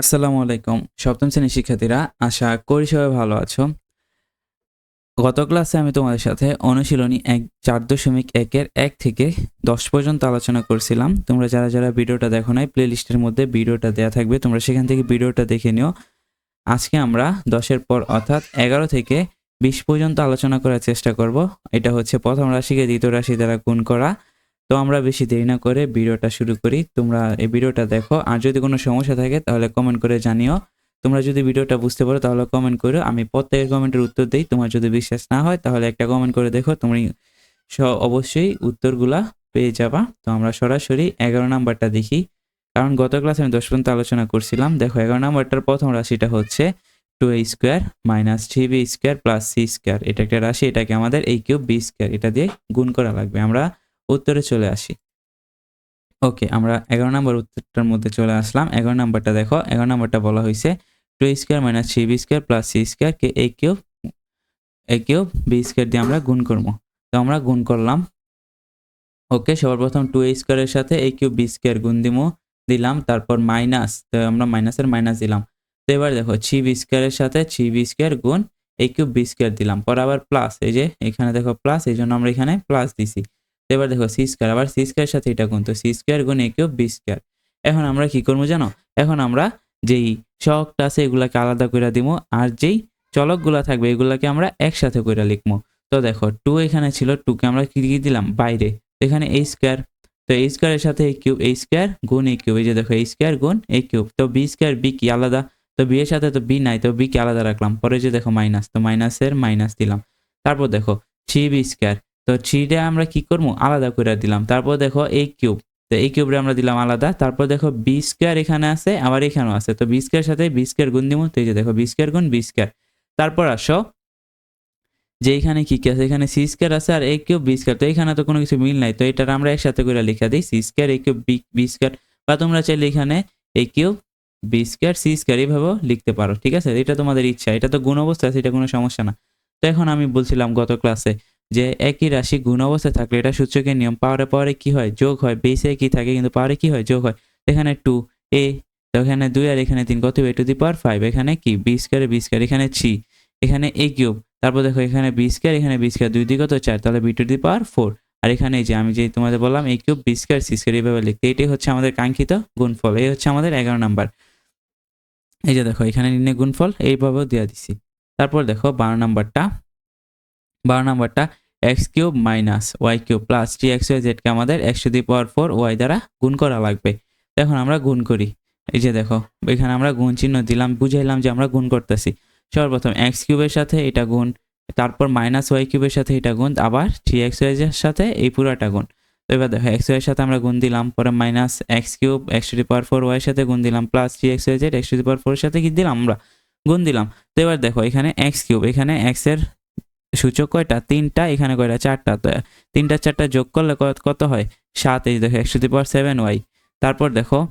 আসসালামু আলাইকুম। সপ্তম শ্রেণির শিক্ষার্থীরা, আশা করি সবাই ভালো আছো। গত ক্লাসে আমি তোমাদের সাথে অনুশীলনী এক, চার দশমিক একের এক থেকে দশ পর্যন্ত আলোচনা করছিলাম। তোমরা যারা যারা ভিডিওটা দেখো নাই প্লে লিস্টের মধ্যে ভিডিওটা দেওয়া থাকবে, তোমরা সেখান থেকে ভিডিওটা দেখে নিও। আজকে আমরা দশের পর, অর্থাৎ এগারো থেকে বিশ পর্যন্ত আলোচনা করার চেষ্টা করব। এটা হচ্ছে প্রথম রাশিকে দ্বিতীয় রাশি দ্বারা গুণ করা। তো আমরা বেশি দেরি না করে ভিডিওটা শুরু করি। তোমরা এই ভিডিওটা দেখো। আর যদি কোনো সমস্যা থাকে, তাহলে কমেন্ট করে জানিও। তোমরা যদি ভিডিওটা বুঝতে পারো, তাহলে কমেন্ট করো। আমি প্রত্যেকের কমেন্টের উত্তর দিই। তোমার যদি বিশ্বাস না হয়, তাহলে একটা কমেন্ট করে দেখো। তুমি অবশ্যই উত্তরগুলা পেয়ে যাবা। তো আমরা সরাসরি এগারো নাম্বারটা দেখি। কারণ গত ক্লাসে আমি দশ পর্যন্ত আলোচনা করছিলাম। দেখো, এগারো নাম্বারটার প্রথম রাশিটা হচ্ছে two A square minus three B square plus C square এটা একটা রাশি, এটাকে আমাদের এই কিউব বি স্কোয়ার এটা দিয়ে গুণ করা লাগবে। আমরা উত্তরে চলে আসি। ওকে, আমরা এগারো নম্বর উত্তরটার মধ্যে চলে আসলাম। এগারো নাম্বারটা দেখো, এগারো নাম্বারটা বলা হয়েছে two square minus three B square plus C square কে এই cube A cube B square দিয়ে আমরা গুণ করব। তো আমরা গুণ করলাম। ওকে সবার প্রথম টু এ স্কোয়ারের সাথে এ কিউব বি স্কোয়ার গুণ দিমো, দিলাম, তারপর মাইনাস তো আমরা মাইনাসের মাইনাস দিলাম। তো এবার দেখো থ্রি বি স্কোয়ারের সাথে থ্রি বি স্কোয়ার গুণ এ কিউব বি স্কোয়ার দিলাম। পর আবার প্লাস এই যে এখানে দেখো প্লাস এই জন্য আমরা এখানে প্লাস দিছি। এবার দেখো সি স্কোয়ার আবার সি স্কোয়ারের সাথে এটা গুণ, তো সি স্কোয়ার গুণ এ কিউব বি স্কোয়ার এখন আমরা কি করব জানো? এখন আমরা যেই শখটা আছে, এগুলাকে আলাদা করে দিব, আর যেই চলকগুলা থাকবে, এগুলাকে আমরা একসাথে করে লিখব। তো দেখো টু এখানে ছিল টুকে আমরা কি দিয়ে দিলাম? বাইরে। এখানে এই স্কোয়ার তো এই স্কোয়ারের সাথে এই কিউব এই স্কোয়ার গুণ এই কিউব এই যে দেখো এই স্কোয়ার গুণ এই কিউব তো বি স্কোয়ার বি কি আলাদা? তো বি এর সাথে তো বি নাই, তো বি কে আলাদা রাখলাম। পরে যে দেখো মাইনাস তো মাইনাসের মাইনাস দিলাম। তারপর দেখো থ্রি বি স্কোয়ার তো থ্রিটা আমরা কি করব? আলাদা করে দিলাম। তারপর দেখো এই কিউব। তো এই কিউবটা আমরা দিলাম আলাদা। তারপর দেখো বি স্কোয়ার এখানে আছে, আবার এখানেও আছে। তো বি স্কোয়ার সাথে বি স্কোয়ার গুণ দিব। তো এই যে দেখো বি স্কোয়ার গুণ বি স্কোয়ার তারপর আসো, যে এখানে কি কি আছে? এখানে সি স্কোয়ার আছে আর এই কিউব বি স্কোয়ার তো এখানে তো কোনো কিছু মিল নাই। তো এটা আমরা একসাথে করে লিখে দিই সি স্কোয়ার এই কিউব বি স্কোয়ার বা তোমরা চাইলে এখানে এই cube B square C square এইভাবেও লিখতে পারো। ঠিক আছে? এটা তোমাদের ইচ্ছা। এটা তো গুণ অবস্থা আছে, এটা কোনো সমস্যা না। তো এখন আমি বলছিলাম গত ক্লাসে যে একই রাশি গুণ অবস্থায় থাকলে এটা সূচকের নিয়ম। পাওয়ারে পাওয়ারে কি হয়? যোগ হয়। বেসে কি থাকে? কিন্তু পাওয়ারে কি হয়? যোগ হয়। এখানে টু এ তো এখানে দুই, আর এখানে তিন। কত এ টু দি পাওয়ার ফাইভ এখানে কি? বি স্কোয়ারে বি স্কোয়ার এখানে থ্রি এখানে এ কিউব তারপর দেখো, এখানে বি স্কোয়ার এখানে বি স্কোয়ার দুই দিকে কত চার। তাহলে B to the power four আর এখানে যে আমি যে তোমাদের বললাম A cube B square C square এইভাবে লিখতে, এটাই হচ্ছে আমাদের কাঙ্ক্ষিত গুণফল। এই হচ্ছে আমাদের এগারো নাম্বার। এই যে দেখো, এখানে নির্ণয় গুণফল, এইভাবেও দেওয়া দিছি। তারপর দেখো, বারো নাম্বারটা। বারো নাম্বারটা X cube minus Y cube plus three X Y জেডকে আমাদের একশো দি পাওয়ার ফোর ওয়াই দ্বারা গুণ করা লাগবে। এখন আমরা গুণ করি। এই যে দেখো, এখানে আমরা গুণ চিহ্ন দিলাম, বুঝাইলাম যে আমরা গুণ করতেছি। সর্বপ্রথম এক্স কিউবের সাথে এটা গুণ, তারপর মাইনাস ওয়াই কিউবের সাথে এটা গুণ, আবার থ্রি এক্স ওয়াই এর সাথে এই পুরাটা গুণ। তো এবার দেখো, এক্স ওয়াই সাথে আমরা গুণ দিলাম, পরে মাইনাস এক্স কিউব একশো দি পাওয়ার ফোর ওয়াই সাথে গুণ দিলাম, plus three X Y Z একশো দি পাওয়ার ফোর সাথে কি দিলাম আমরা? গুণ দিলাম। তো এবার দেখো, এখানে এক্স কিউব, এখানে এক্সের সূচক কয়টা? তিনটা, এখানে কয়টা? চারটা। তো তিনটা, চারটা যোগ করলে কত- হয়? সাত এই দেখো, একশো পাওয়ার সেভেন ওয়াই তারপর দেখো,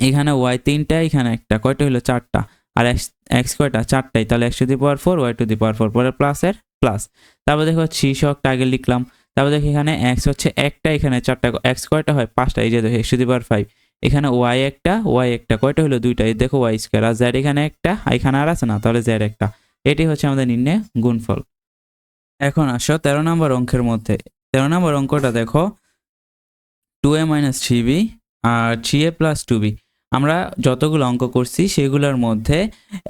এখানে ওয়াই তিনটা, এখানে একটা। কয়টা হলো? চারটা। আর এক্স কয়টা? চারটাই। তাহলে একশো the power four Y to the power four পরে প্লাসের প্লাস তারপর দেখো থ্রি শকটা আগে লিখলাম। তারপর দেখো, এখানে এক্স হচ্ছে একটা, এখানে চারটা এক্স কয়টা হয়? পাঁচটা। এই যে দেখো, একশো দি পাওয়ার ফাইভ এখানে ওয়াই একটা ওয়াই একটা। কয়টা হলো? দুইটা। দেখো ওয়াই স্কোয়ার আর জেড এখানে একটা এখানে আর আছে না? তাহলে জেড একটা। এটি হচ্ছে আমাদের নির্ণয় গুণফল। এখন আসো, তেরো নম্বর অঙ্কের মধ্যে। তেরো নম্বর অঙ্কটা দেখো two A minus three B R three A plus two B আমরা যতগুলো অঙ্ক করছি, সেগুলোর মধ্যে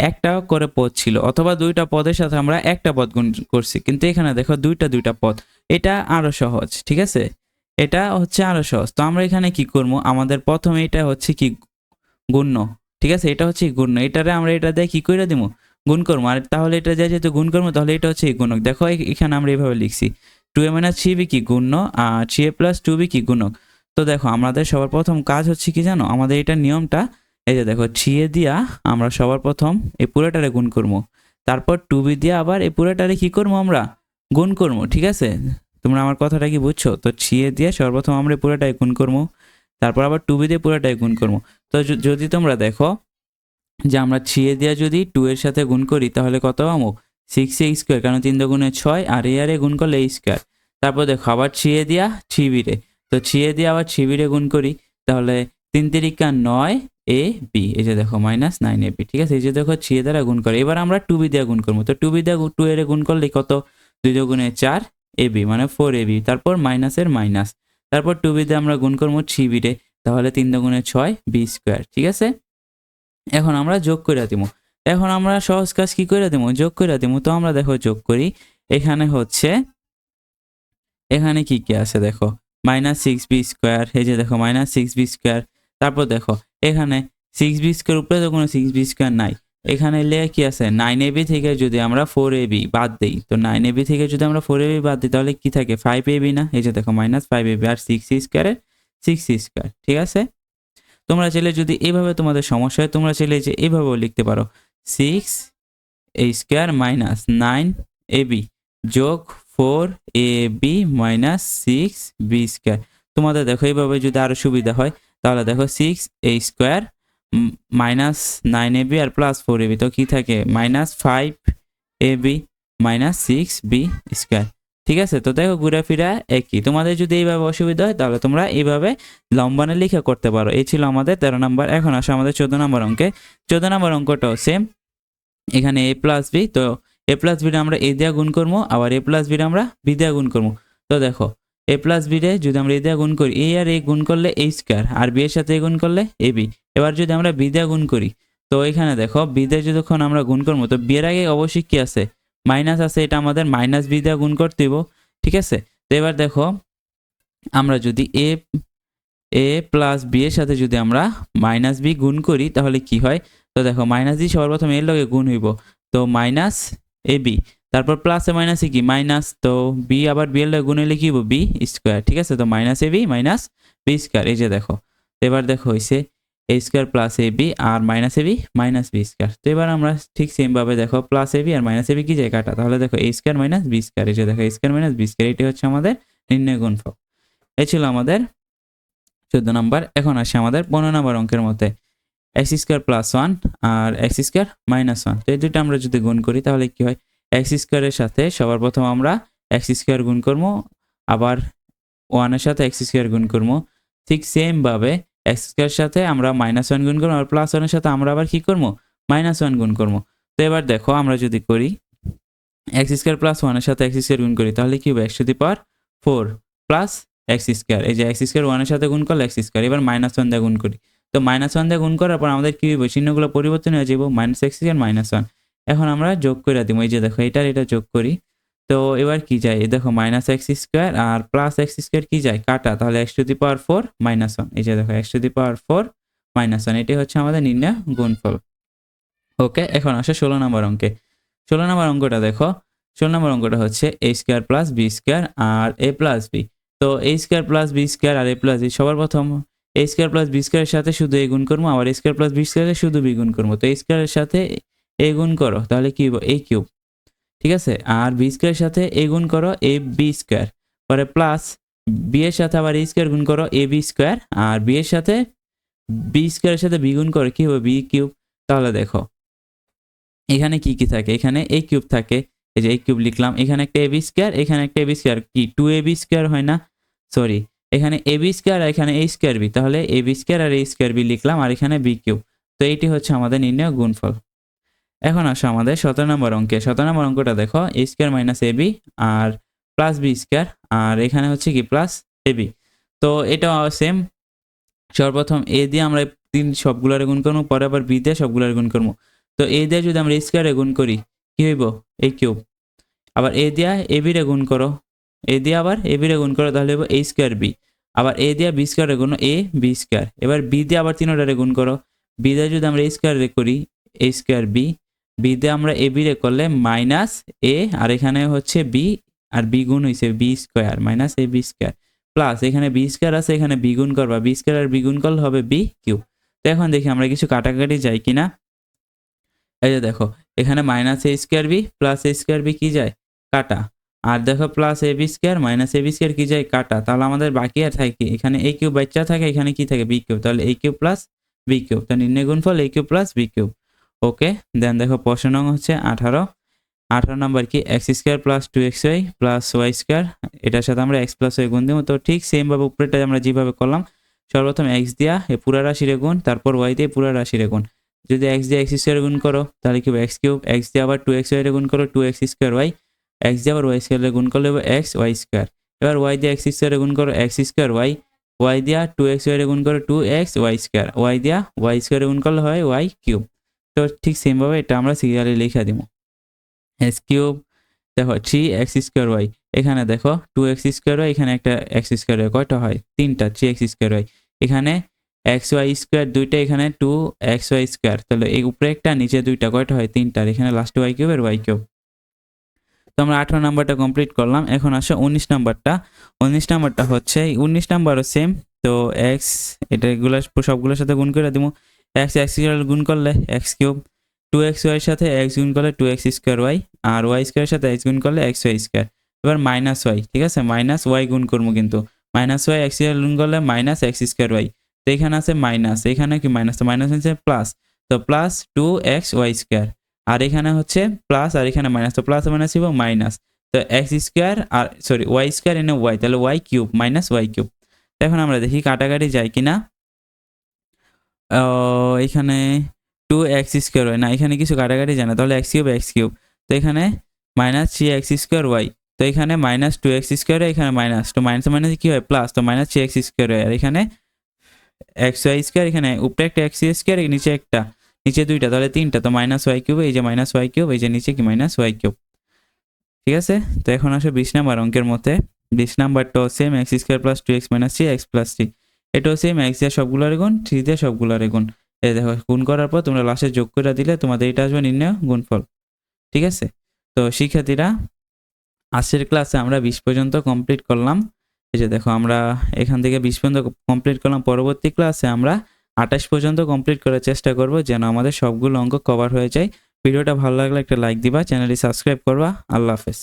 একটা করে পদ ছিল, অথবা দুইটা পদের সাথে আমরা একটা পদ গুণ করছি। কিন্তু এখানে দেখো, দুইটা দুইটা পদ। এটা আরও সহজ, ঠিক আছে? এটা হচ্ছে আরও সহজ। তো আমরা এখানে কি করব? আমাদের প্রথমে এটা হচ্ছে কি গুণ্য, ঠিক আছে? এটা হচ্ছে গুণ্য। এটারে আমরা এটা দিয়ে কি করে দিব গুণ করব আর তাহলে এটা দিয়ে যেহেতু গুণ করব তাহলে এটা হচ্ছে গুণক। দেখো এখানে আমরা এইভাবে লিখছি। Two A minus three B কি গুণ্য, আর three A plus two B কি গুণক? তো দেখো, আমাদের সবার প্রথম কাজ হচ্ছে কি জানো? আমাদের এটা নিয়মটা, এই যে দেখো, থ্রি এ দিয়া আমরা সবার প্রথম এই পুরোটারে গুণ করব তারপর টু বি দিয়ে আবার এই পুরোটারে কি করব আমরা? গুণ করব ঠিক আছে? তোমরা আমার কথাটা কি বুঝছ? তো এ দিয়ে সর্বপ্রথম আমরা পুরোটাই গুণ করব তারপর আবার টু বি দিয়ে পুরোটাই গুণ করব তো যদি তোমরা দেখো যে আমরা থ্রি এ যদি টু এর সাথে গুণ করি, তাহলে কত পাবো? সিক্স এ স্কোয়ার কারণ তিন দুগুণে ছয়, আর এ আর এ গুণ করলে এই স্কোয়ার তারপর দেখো, আবার থ্রি এ দিয়া থ্রি তো থ্রি এ দিয়ে আবার থ্রি বি রে গুণ করি, তাহলে তিন তিরিকা নয় এ বি এই যে দেখো মাইনাস নাইন এ বি ঠিক আছে? এই যে দেখো থ্রি দ্বারা গুণ করে। এবার আমরা টু বি দিয়ে গুণ করব। তো টু বি দিয়ে টু এর গুণ করলে কত? দুই গুণে চার এ বি মানে ফোর এ বি তারপর মাইনাসের মাইনাস তারপর টু বি দিয়ে আমরা গুণ করব থ্রি বিরে তাহলে তিন গুণে ছয় বি স্কোয়ার ঠিক আছে? এখন আমরা যোগ করে দিব এখন আমরা সহজ কাজ কি করে দিব যোগ করে দিব তো আমরা দেখো যোগ করি। এখানে হচ্ছে, এখানে কি কি আছে দেখো? মাইনাস সিক্স বি স্কোয়ার এই যে দেখো মাইনাস সিক্স বি স্কোয়ার তারপর দেখো, এখানে সিক্স বি স্কোয়ার উপরে তো কোনো সিক্স বি স্কোয়ার নাই। এখানে লেখা কি আছে? নাইন এবি থেকে যদি আমরা ফোর এবি বাদ দিই, তো নাইন এবি থেকে যদি আমরা ফোর এবি বাদ দিই, তাহলে কি থাকে? ফাইভ এবি না? এই যে দেখো মাইনাস ফাইভ এবি আর সিক্স স্কোয়ারের সিক্স স্কোয়ার ঠিক আছে? তোমরা চাইলে যদি এভাবে তোমাদের সমস্যা হয়, তোমরা চাইলে যে এইভাবেও লিখতে পারো। Six A square minus nine A B যোগ four A B minus six B square তোমাদের দেখো এইভাবে যদি আরও সুবিধা হয়, তাহলে দেখো six A square minus nine A B R plus four A B তো কী থাকে? Minus five A B minus six B square ঠিক আছে? তো দেখো ঘুরে ফিরা একই। তোমাদের যদি এইভাবে অসুবিধা হয়, তাহলে তোমরা এইভাবে লম্বানে লিখে করতে পারো। এই ছিল আমাদের তেরো নম্বর। এখন আসো আমাদের চোদ্দ নম্বর অঙ্কে। চোদ্দ নম্বর অঙ্কটাও সেম এখানে এ প্লাস বি তো এ প্লাস বিটা আমরা এ দিয়া গুণ করব, আবার এ প্লাস বিটা আমরা বি দিয়া গুণ করব। তো দেখো এ প্লাস বিরে যদি আমরা এ দিয়া গুণ করি এ আর এ গুণ করলে এ স্কোয়ার আর বি এর সাথে এ গুণ করলে এ বি এবার যদি আমরা বি দিয়া গুণ করি, তো এখানে দেখো বি দিয়ে যতক্ষণ আমরা গুণ করব, তো বিয়ের আগে অবশ্যই কি আছে? মাইনাস আছে, এটা আমাদের মাইনাস বি দিয়া গুণ করতে দিব ঠিক আছে? তো এবার দেখো, আমরা যদি এ এ প্লাস বি এর সাথে যদি আমরা মাইনাস বি গুণ করি, তাহলে কি হয়? তো দেখো, মাইনাস বি সবার প্রথমে এর লগে গুণ হইব, তো মাইনাস এ বি, তারপর প্লাসে মাইনাসে কি? মাইনাস, তো বি আবার বি এর লগে গুণ হইলে কি হইব? বি স্কোয়ার, ঠিক আছে? তো minus A B, minus B square, এই যে দেখো এবার দেখো হয়েছে A square plus A B R minus A B minus B square তো এবার আমরা ঠিক সেমভাবে দেখো প্লাস এ বি আর মাইনাস এ বি কি যায় কাটা তাহলে দেখো A square minus B square যে দেখো A square minus B square এটি হচ্ছে আমাদের নির্ণয় গুণফল। এই ছিল আমাদের চোদ্দ নম্বর। এখন আসে আমাদের পনেরো নম্বর অঙ্কের মধ্যে। এক্স স্কোয়ার প্লাস ওয়ান আর এক্স স্কোয়ার মাইনাস ওয়ান তো এই দুটো আমরা যদি গুণ করি তাহলে কি হয়? এক্স স্কোয়ারের সাথে সবার প্রথম আমরা এক্স স্কোয়ার গুণ করব, আবার ওয়ানের সাথে এক্স স্কোয়ার গুণ করব। ঠিক সেমভাবে এক্স স্কোয়ার সাথে আমরা মাইনাস ওয়ান গুণ করব, আর প্লাস ওয়ানের সাথে আমরা আবার কী করব? মাইনাস ওয়ান গুণ করব। তো এবার দেখো, আমরা যদি করি এক্স স্কোয়ার প্লাস ওয়ানের সাথে এক্স স্কোয়ার গুণ করি, তাহলে কি হবে? X to the power four plus X square এই যে এক্স স্কোয়ার ওয়ানের সাথে গুণ করলে এক্স স্কোয়ার এবার মাইনাস ওয়ান দিয়ে গুণ করি। তো মাইনাস ওয়ান দিয়ে গুণ করার পর আমাদের কী হবে চিহ্নগুলো পরিবর্তন হয়ে যাব? Minus X square minus one এখন আমরা যোগ করে দিব। এই যে দেখো, এটার এটা যোগ করি। তো এবার কি যায়? দেখো মাইনাস এক্স স্কোয়ার আর প্লাস এক্স স্কোয়ার কি যায়? কাটা। তাহলে X to the power four minus one এই যে দেখো X to the power four minus one এটি হচ্ছে আমাদের নির্ণয় গুণফল। ওকে এখন আসে ষোলো নম্বর অঙ্কে। ষোলো নম্বর অঙ্কটা দেখো। ষোলো নম্বর অঙ্কটা হচ্ছে A square plus B square R A plus B তো A square plus B square R A plus B সবার প্রথম এ স্কোয়ার প্লাস বি স্কোয়ারের সাথে শুধু এ গুণ করব, আবার স্কোয়ার প্লাস বি স্কোয়ারের শুধু বি গুণ করব। তো এ স্কোয়ারের সাথে এ গুণ করো, তাহলে কি এ কিউব ঠিক আছে? আর বি স্কোয়ারের সাথে এ গুণ করো এ বি স্কোয়ার পরে প্লাস বি এর সাথে আবার এ স্কোয়ার গুণ করো এ বি স্কোয়ার আর বি এর সাথে বি স্কোয়ারের সাথে বি গুণ করো কি হবে? বি কিউব তাহলে দেখো, এখানে কি কি থাকে? এখানে এ কিউব থাকে। এই যে এ কিউব লিখলাম। এখানে একটা এ বি স্কোয়ার এখানে একটা এ বি স্কোয়ার কি? টু এ বি স্কোয়ার হয় না? সরি এখানে এ বি স্কোয়ার আর এখানে এ স্কোয়ার বি তাহলে এ বি স্কোয়ার আর এ স্কোয়ার বি লিখলাম। আর এখানে বি কিউব তো এইটি হচ্ছে আমাদের নির্ণয় গুণফল। এখন আসো আমাদের সতেরো নম্বর অঙ্কে। সতেরো নম্বর অঙ্কটা দেখো A square minus A B R plus B square আর এখানে হচ্ছে কি প্লাস এ বি তো এটা সেম সর্বপ্রথম এ দিয়ে আমরা তিন সবগুলোর গুণ করব, পরে আবার বি দিয়ে সবগুলোর গুণ করব। তো এ দিয়ে যদি আমরা স্কোয়ারে গুণ করি, কি হইব? এ কিউব আবার এ দিয়া এ বি রে গুণ করো এ দিয়ে আবার এ বি রে গুণ করো, তাহলে হইব এ স্কোয়ার বি আবার এ দিয়া বি স্কোয়ারে গুণ এ বি স্কোয়ার এবার বি দিয়ে আবার তিনোটারে গুণ করো বি দিয়ে যদি আমরা এ স্কোয়ারে করি এ স্কোয়ার বি বি দিয়ে আমরা এ বি রে করলে মাইনাস এ, আর এখানে হচ্ছে বি, আর বি গুণ হয়েছে B square, minus A B square. Plus এখানে বি স্কোয়ার আছে, এখানে বি গুণ করবা, বি স্কোয়ার আর বি গুণ করলে হবে বি কিউ। তো এখন দেখি আমরা কিছু কাটাকাটি যাই কিনা। এই যে দেখো, এখানে minus A square B, plus A square B কি যায়? কাটা। আর দেখো plus A B square, minus A B square কি যায়? কাটা। তাহলে আমাদের বাকি আর থাকে এখানে এ কিউব বাচ্চা থাকে, এখানে কি থাকে? B cube. তাহলে A cube plus B cube. তাহলে নির্ণয় গুণফল A cube plus B cube. Okay then দেখো প্রশ্ন নং হচ্ছে আঠারো। আঠারো নম্বর কি? X square plus two X Y plus Y square এটার সাথে আমরা এক্স প্লাস ওয়াই গুণ দেবো। তো ঠিক সেমভাবে উপরেটা আমরা যেভাবে করলাম, সর্বপ্রথম এক্স দিয়া এ পুরা রাশির গুণ, তারপর ওয়াই দিয়ে পুরা রাশির গুণ। যদি এক্স দিয়ে এক্স স্কোয়ার গুণ করো, তাহলে কি এক্স কিউব এক্স দিয়ে আবার টু এক্স ওয়াই গুণ করো two X square Y X দিয়ে আবার ওয়াই স্কোয়ারে গুণ করলে এক্স ওয়াই স্কোয়ার এবার ওয়াই দিয়ে এক্স স্কোয়ারে গুণ করো এক্স স্কোয়ার ওয়াই ওয়াই দিয়া টু এক্স ওয়াই গুণ করো two X Y square Y দিয়া ওয়াই স্কোয়ারে গুণ করলে হয় ওয়াই কিউব তো ঠিক সেমভাবে এটা আমরা সিরিয়ালে লিখে দিব। এক্স কিউব দেখো থ্রি এক্স স্কোয়ার ওয়াই এখানে দেখো টু এক্স স্কোয়ার ওয়াই এখানে একটা এক্স স্কোয়ার ওয়াই কয়টা হয়? তিনটা থ্রি এক্স স্কোয়ার ওয়াই এখানে এক্স ওয়াই স্কোয়ার দুইটা, এখানে টু এক্স ওয়াই স্কোয়ার তাহলে এই উপরে একটা, নিচে দুইটা, কয়টা হয়? তিনটা। আর এখানে লাস্টে ওয়াই কিউবের ওয়াই কিউব তো আমরা আঠারো নাম্বারটা কমপ্লিট করলাম। এখন আসো উনিশ নাম্বারটা। উনিশ নাম্বারটা হচ্ছে উনিশ নাম্বারও সেম তো এক্স এটা এগুলো সবগুলোর সাথে গুণ করে দিব। এক্স এক্স গুণ করলে এক্স কিউব। টু এক্স ওয়াইয়ের সাথে এক্স গুণ করলে টু এক্স স্কোয়ার ওয়াই। আর ওয়াই স্কোয়ারের সাথে এক্স গুণ করলে এক্স ওয়াই স্কোয়ার। এবার মাইনাস ওয়াই, ঠিক আছে? মাইনাস ওয়াই গুণ করব কিন্তু। মাইনাস ওয়াই এক্স গুণ করলে মাইনাস এক্স স্কোয়ার ওয়াই। তো এখানে আছে মাইনাস। এখানে কি মাইনাস? তো মাইনাস হচ্ছে প্লাস। তো plus two X Y square. আর এখানে হচ্ছে প্লাস, আর এখানে মাইনাস। তো প্লাস মাইনাস দিব মাইনাস। তো এক্স স্কোয়ার আর, সরি, ওয়াই স্কোয়ার এনে ওয়াই। তাহলে Y cube, minus Y cube. এখন আমরা দেখি কাটাকাটি যায় কিনা। এখানে টু এক্স স্কোয়ার ওয়াই না, এখানে কিছু কাটাকাটি যায় না। তাহলে এক্স কিউব এক্স কিউব তো এখানে minus three X square Y তো এখানে মাইনাস টু এক্স স্কোয়ার এখানে মাইনাস তো মাইনাস মাইনাস কী হয়? প্লাস তো মাইনাস থ্রি এক্স স্কোয়ার আর এখানে এক্স ওয়াই স্কোয়ার এখানে উপরে একটা এক্স স্কোয়ার নিচে একটা। নিচে দুইটা, তাহলে তিনটা। তো মাইনাস ওয়াই কিউব এই যে মাইনাস ওয়াই কিউব এই যে নিচে কি মাইনাস ওয়াই কিউব ঠিক আছে? তো এখন আসে বিশ নাম্বার অঙ্কের মধ্যে। বিশ নাম্বারটাও same X square plus two X minus three X plus three এটাও সেম এক্স দিয়ে সবগুলোর গুণ থ্রি দিয়ে সবগুলোর গুণ। এই দেখো, গুণ করার পর তোমরা লাস্টে যোগ করে দিলে তোমাদের এটা আসবে নির্ণয় গুণফল। ঠিক আছে? তো শিক্ষার্থীরা, আজকের ক্লাসে আমরা বিশ পর্যন্ত কমপ্লিট করলাম। এই যে দেখো, আমরা এখান থেকে বিশ পর্যন্ত কমপ্লিট করলাম। পরবর্তী ক্লাসে আমরা আঠাশ পর্যন্ত কমপ্লিট করার চেষ্টা করব যেন আমাদের সবগুলো অঙ্ক কভার হয়ে যায়। ভিডিওটা ভালো লাগলে একটা লাইক দিবা চ্যানেলটি সাবস্ক্রাইব করবা। আল্লাহ হাফেজ।